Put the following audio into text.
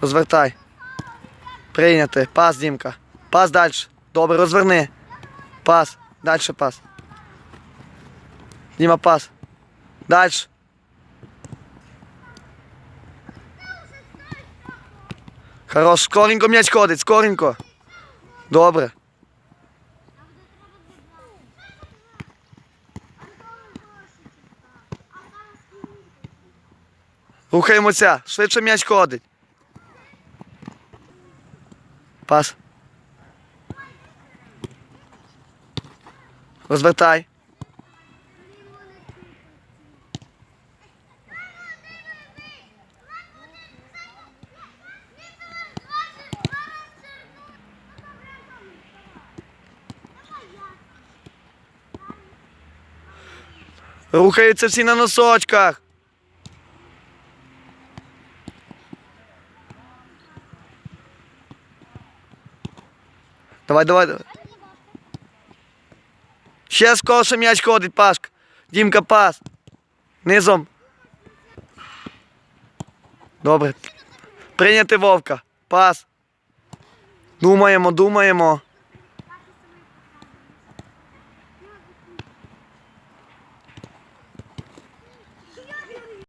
Розвертай. Прийняти. Пас, Дімка. Пас далі. Добре, розверни. Пас. Далі пас. Діма, пас. Далі. Хорош, скоренько м'яч ходить, скоренько. Добре. Рухаємося. Швидше м'яч ходить. Пас. Розвертай. Рухаються всі на носочках. Давай, давай, давай. Ще Коша м'яч ходить, Пашка. Дімка пас. Низом. Добре. Прийняти вовка. Пас. Думаємо, думаємо.